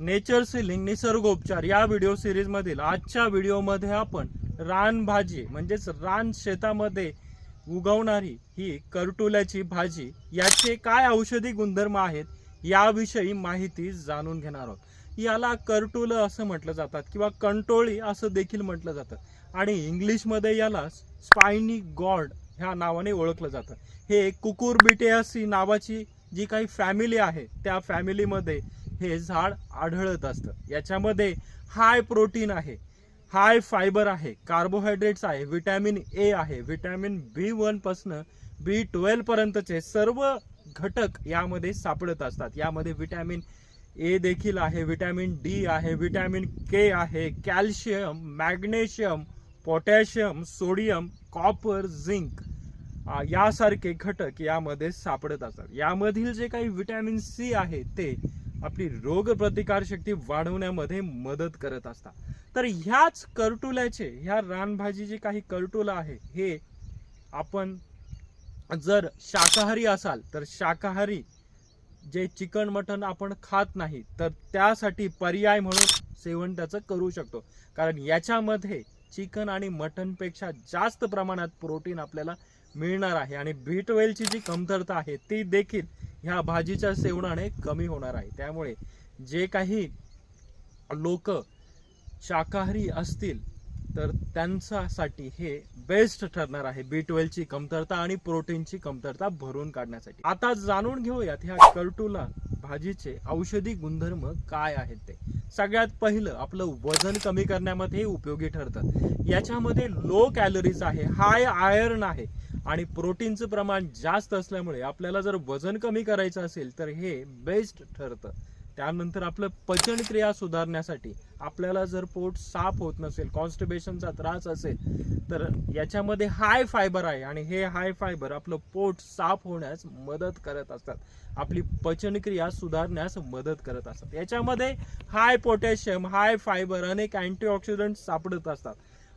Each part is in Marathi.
नेचर सिलिंग निसर्गोपचार या व्हिडिओ सिरीजमधील आजच्या व्हिडिओमध्ये आपण रानभाजी म्हणजेच रान शेतामध्ये उगवणारी ही करटुल्याची भाजी याचे काय औषधी गुणधर्म आहेत याविषयी माहिती जाणून घेणार आहोत. याला करटुलं असं म्हटलं जातात किंवा कंटोळी असं देखील म्हटलं जातं. आणि इंग्लिशमध्ये याला स्पायनी गॉड ह्या नावाने ओळखलं जातं. हे कुकुरबिटेयासी नावाची जी काही फॅमिली आहे त्या फॅमिलीमध्ये हे झाड आढळत असतं. याच्यामध्ये हाय प्रोटीन आहे. हाय फायबर आहे. कार्बोहायड्रेट्स आहे. विटॅमिन ए आहे. व्हिटॅमिन बी वनपासनं बी ट्वेल्वपर्यंतचे सर्व घटक यामध्ये सापडत असतात. यामध्ये विटॅमिन ए देखील आहे. व्हिटॅमिन डी आहे. विटॅमिन के आहे. Calcium magnesium potassium sodium copper zinc यासारखे घटक यामध्ये सापडत असतात. यामधील जे काही विटॅमिन सी आहे ते आपली रोग प्रतिकार शक्ती वाढवण्यामध्ये मदत करत असतात. तर ह्याच करटुल्याचे ह्या रानभाजी जे काही करटुला आहे हे आपण जर शाकाहारी असाल तर शाकाहारी जे चिकन मटन आपण खात नाही तर त्यासाठी पर्याय म्हणून सेवन त्याचं करू शकतो. कारण याच्यामध्ये चिकन आणि मटनपेक्षा जास्त प्रमाणात प्रोटीन आपल्याला मिळणार आहे आणि बीटवेलची जी कमतरता आहे ती देखील ह्या भाजीच्या सेवनाने कमी होणार आहे. त्यामुळे जे काही लोक शाकाहारी असतील तर त्यांच्यासाठी हे बेस्ट ठरणार आहे. बी ट्वेल्वची कमतरता आणि प्रोटीनची कमतरता भरून काढण्यासाठी. आता जाणून घेऊयात ह्या कर्टुला भाजीचे औषधी गुणधर्म काय आहेत ते. सगळ्यात पहिलं आपलं वजन कमी करण्यामध्ये उपयोगी ठरतं. याच्यामध्ये लो कॅलरीज आहे हाय आयर्न आहे आणि प्रोटीनचं प्रमाण जास्त असल्यामुळे आपल्याला जर वजन कमी करायचं असेल तर हे बेस्ट ठरतं. त्यानंतर आपलं पचनक्रिया सुधारण्यासाठी आपल्याला जर पोट साफ होत नसेल कॉन्स्टिबेशनचा त्रास असेल तर याच्यामध्ये हाय फायबर आहे आणि हे हाय फायबर आपलं पोट साफ होण्यास मदत करत असतात. आपली पचनक्रिया सुधारण्यास मदत करत असतात. याच्यामध्ये हाय पोटॅशियम हाय फायबर अनेक अँटीऑक्सिडंट सापडत असतात.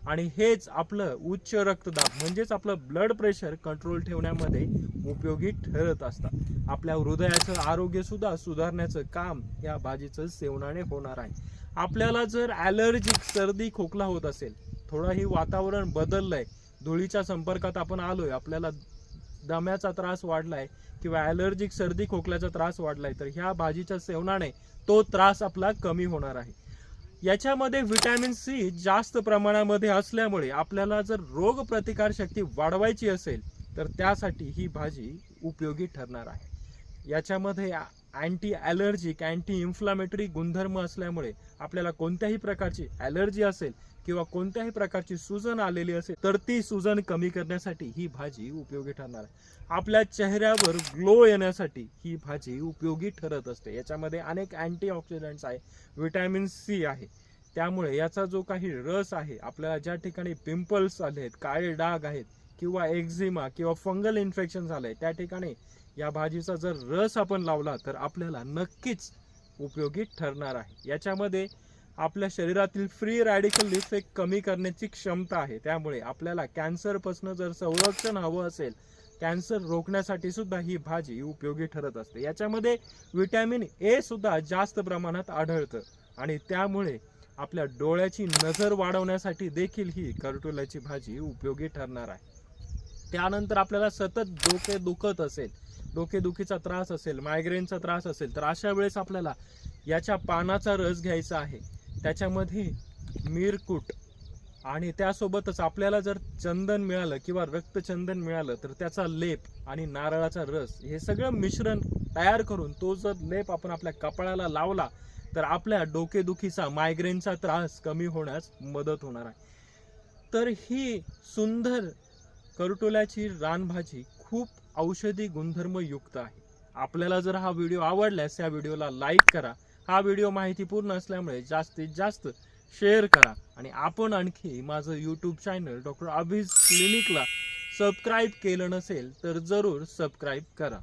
आणि हेच आपलं उच्च रक्तदाब म्हणजेच आपलं ब्लड प्रेशर कंट्रोल ठेवण्यामध्ये उपयोगी ठरत असतात. आपल्या हृदयाचं आरोग्यसुद्धा सुधारण्याचं काम या भाजीचं सेवनाने होणार आहे. आपल्याला जर ॲलर्जिक सर्दी खोकला होत असेल थोडंही वातावरण बदललंय धुळीच्या संपर्कात आपण आलोय आपल्याला दम्याचा त्रास वाढलाय किंवा ॲलर्जिक सर्दी खोकल्याचा त्रास वाढलाय तर ह्या भाजीच्या सेवनाने तो त्रास आपला कमी होणार आहे. याच्यामध्ये व्हिटॅमिन सी जास्त प्रमाणामध्ये असल्यामुळे आपल्याला जर रोग प्रतिकार शक्ती वाढवायची असेल तर त्यासाठी ही भाजी उपयोगी ठरणार आहे. याच्यामध्ये अँटी ॲलर्जिक अँटी इन्फ्लामेटरी गुणधर्म असल्यामुळे आपल्याला कोणत्याही प्रकारची ॲलर्जी असेल किंवा कोणत्याही प्रकारची सुजन आलेली असेल तर ती सुजन कमी करण्यासाठी ही भाजी उपयोगी ठरणार आहे. आपल्या चेहऱ्यावर ग्लो येण्यासाठी ही भाजी उपयोगी ठरत असते. याच्यामध्ये अनेक अँटीऑक्सिडंट्स आहे व्हिटॅमिन सी आहे. त्यामुळे याचा जो काही रस आहे आपल्याला ज्या ठिकाणी पिंपल्स आले आहेत काळे डाग आहेत किंवा एक्झिमा किंवा फंगल इन्फेक्शन झालंय त्या ठिकाणी या भाजीचा जर रस आपण लावला तर आपल्याला नक्कीच उपयोगी ठरणार आहे. याच्यामध्ये आपल्या शरीरातील फ्री रॅडिकल इफेक्ट कमी करण्याची क्षमता आहे. त्यामुळे आपल्याला कॅन्सरपासून जर संरक्षण हवं असेल कॅन्सर रोखण्यासाठी सुद्धा ही भाजी उपयोगी ठरत असते. याच्यामध्ये व्हिटॅमिन ए सुद्धा जास्त प्रमाणात आढळतं आणि त्यामुळे आपल्या डोळ्याची नजर वाढवण्यासाठी देखील ही करटुल्याची भाजी उपयोगी ठरणार आहे. त्यानंतर आपल्याला सतत डोके दुखत असेल डोकेदुखीचा त्रास असेल मायग्रेनचा त्रास असेल तर अशा वेळेस आपल्याला याच्या पानाचा रस घ्यायचा आहे. त्याच्यामध्ये मिरकूट आणि त्यासोबतच आपल्याला जर चंदन मिळालं किंवा रक्तचंदन मिळालं तर त्याचा लेप आणि नारळाचा रस हे सगळं मिश्रण तयार करून तो जर लेप आपण आपल्या कपाळाला लावला तर आपल्या डोकेदुखीचा मायग्रेनचा त्रास कमी होण्यास मदत होणार आहे. तर ही सुंदर करटोल्याची रानभाजी खूप औषधी गुणधर्मयुक्त आहे. आपल्याला जर हा व्हिडिओ आवडल्यास या व्हिडिओला लाईक करा. हा व्हिडिओ माहितीपूर्ण असल्यामुळे जास्तीत जास्त शेअर करा. आणि आपण आणखी माझं यूट्यूब चॅनल डॉक्टर अभिज क्लिनिकला सबस्क्राईब केलं नसेल तर जरूर सबस्क्राईब करा.